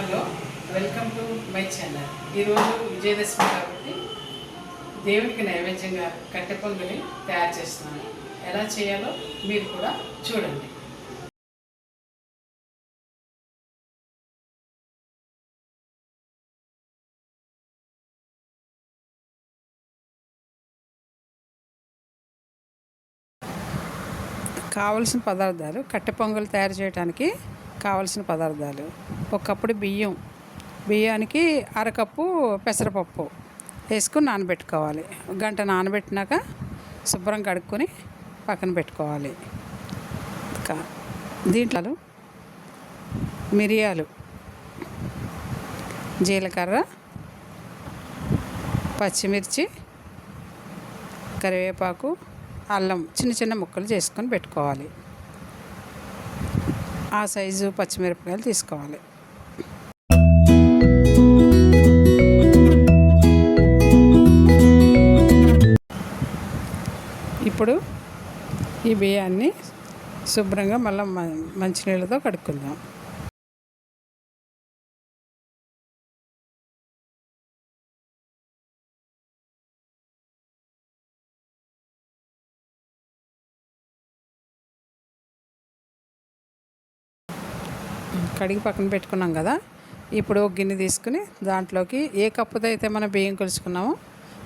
Hello welcome to my channel. ఈరోజు విజయదశమి కాబట్టి దేవునికి నైవేద్యంగా కట్టె పొంగలి తయారు చేస్తున్నాను. ఎలా చేయాలో మీరు కూడా చూడండి. కావలసిన పదార్థాలు కట్టె పొంగల్ తయారు చేయడానికి కావలసిన పదార్థాలు. ఒకప్పుడు బియ్యం. బియ్యానికి అరకప్పు పెసరపప్పు వేసుకుని నానబెట్టుకోవాలి. గంట నానబెట్టినాక శుభ్రం కడుక్కొని పక్కన పెట్టుకోవాలి. దీంట్లో మిరియాలు జీలకర్ర పచ్చిమిర్చి కరివేపాకు అల్లం చిన్న చిన్న ముక్కలు చేసుకొని పెట్టుకోవాలి. ఆ సైజు పచ్చిమిరపకాయలు తీసుకోవాలి. ఇప్పుడు ఈ బియ్యాన్ని శుభ్రంగా మళ్ళీ మంచినీళ్ళతో కడుక్కుందాం. కడిగి పక్కన పెట్టుకున్నాం కదా. ఇప్పుడు ఒక గిన్నె తీసుకుని దాంట్లోకి ఏ కప్పుతో అయితే మనం బియ్యం కొలుచుకున్నామో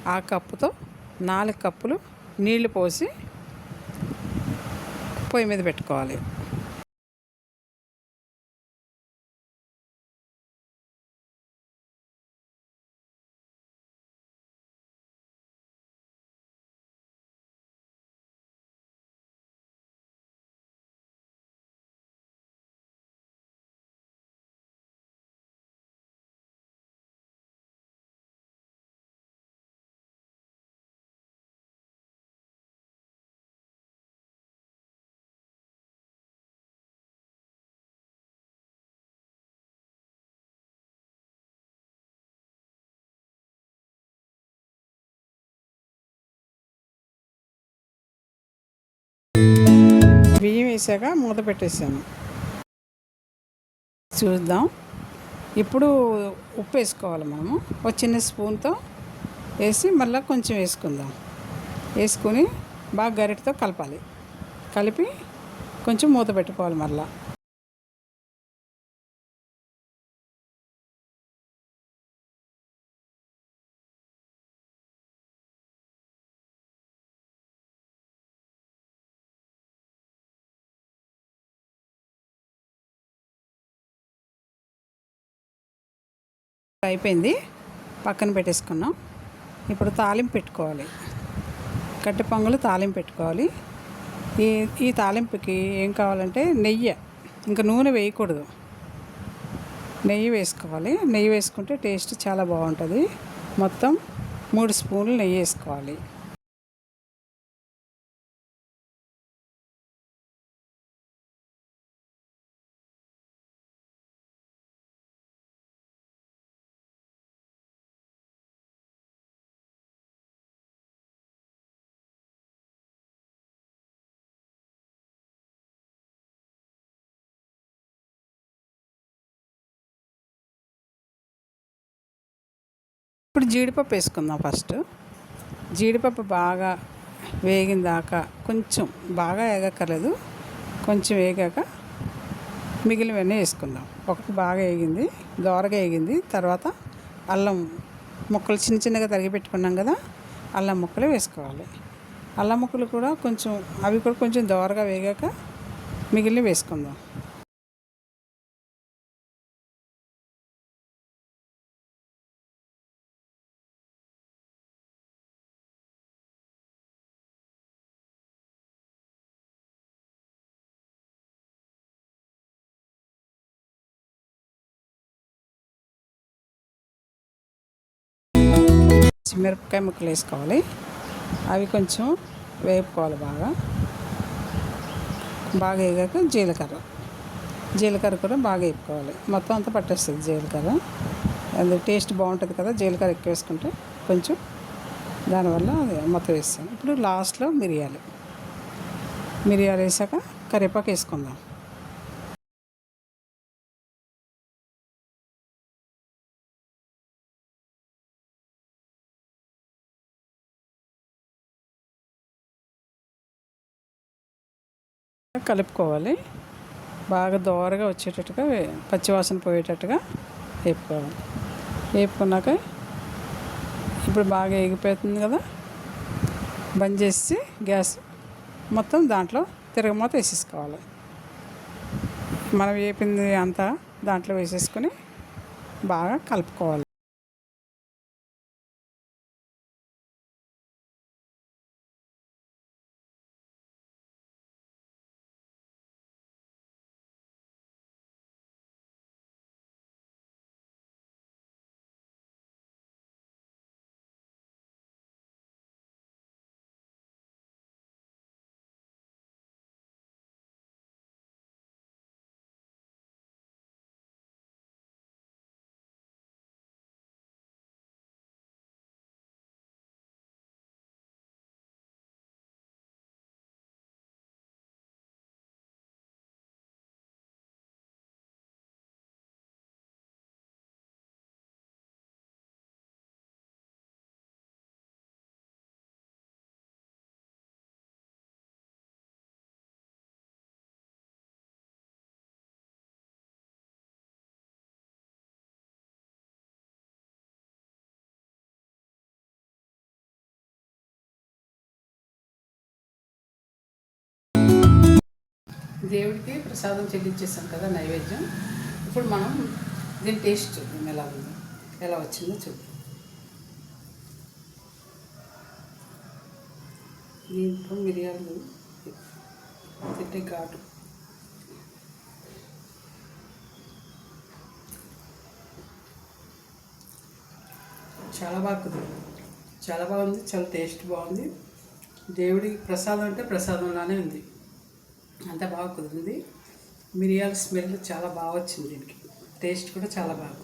ఆ కప్పుతో నాలుగు కప్పులు నీళ్ళు పోసి పొయ్యి మీద పెట్టుకోవాలి. వేసాక మూత పెట్టేసాను. చూద్దాం. ఇప్పుడు ఉప్పు వేసుకోవాలి మనము. ఒక చిన్న స్పూన్తో వేసి మళ్ళీ కొంచెం వేసుకుందాం. వేసుకొని బాగా గరిటతో కలపాలి. కలిపి కొంచెం మూత పెట్టుకోవాలి మళ్ళీ అయిపోయింది. పక్కన పెట్టేసుకున్నాం. ఇప్పుడు తాలింపు పెట్టుకోవాలి. కట్టె పొంగలు తాలింపు పెట్టుకోవాలి. ఈ ఈ తాలింపుకి ఏం కావాలంటే నెయ్యి. ఇంకా నూనె వేయకూడదు. నెయ్యి వేసుకోవాలి. నెయ్యి వేసుకుంటే టేస్ట్ చాలా బాగుంటుంది. మొత్తం మూడు స్పూన్లు నెయ్యి వేసుకోవాలి. ఇప్పుడు జీడిపప్పు వేసుకుందాం ఫస్ట్. జీడిపప్పు బాగా వేగిన దాకా కొంచెం బాగా వేగక్కర్లేదు. కొంచెం వేగాక మిగిలినవన్నీ వేసుకుందాం. ఒకటి బాగా వేగింది దోరగా వేగింది. తర్వాత అల్లం ముక్కలు చిన్న చిన్నగా తరిగి పెట్టుకున్నాం కదా అల్లం ముక్కలు వేసుకోవాలి. అల్లం ముక్కలు కూడా కొంచెం అవి కూడా కొంచెం దోరగా వేగాక మిగిలిన వేసుకుందాం. మిరపకాయ ముక్కలు వేసుకోవాలి. అవి కొంచెం వేపుకోవాలి బాగా. బాగా వేగాక జీలకర్ర. జీలకర్ర కూడా బాగా వేపుకోవాలి. మొత్తం అంతా పట్టేస్తుంది జీలకర్ర. అది టేస్ట్ బాగుంటుంది కదా జీలకర్ర ఎక్కువ వేసుకుంటే కొంచెం దానివల్ల అది మొత్తం వేస్తాను ఇప్పుడు లాస్ట్లో మిరియాలు. మిరియాలు వేసాక కరివేపాకు వేసుకుందాం. కలుపుకోవాలి. బాగా దోరగా వచ్చేటట్టుగా పచ్చివాసన పోయేటట్టుగా వేపుకోవాలి. వేపుకున్నాక ఇప్పుడు బాగా ఎగిపోతుంది కదా బంద్ చేసి గ్యాస్ మొత్తం దాంట్లో తిరగమూత వేసేసుకోవాలి. మనం వేపింది అంతా దాంట్లో వేసేసుకొని బాగా కలుపుకోవాలి. దేవుడికి ప్రసాదం చెల్లించేసాం కదా నైవేద్యం. ఇప్పుడు మనం దీని టేస్ట్ చూద్దాం ఎలా ఉంది? ఎలా వచ్చిందో చూద్దాం. దీంట్లో మిరియాలు తింటే ఘాటు. చాలా బాగుంది చాలా బాగుంది చాలా టేస్ట్ బాగుంది. దేవుడికి ప్రసాదం అంటే ప్రసాదంలానే ఉంది. అంత బాగా కుదిరింది. మిరియాల స్మెల్ చాలా బాగా వచ్చింది దీనికి. టేస్ట్ కూడా చాలా బాగా.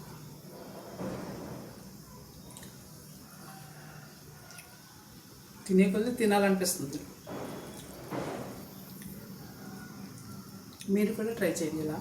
తినే కొద్దీ తినాలనిపిస్తుంది. మీరు కూడా ట్రై చేయండి ఇలా.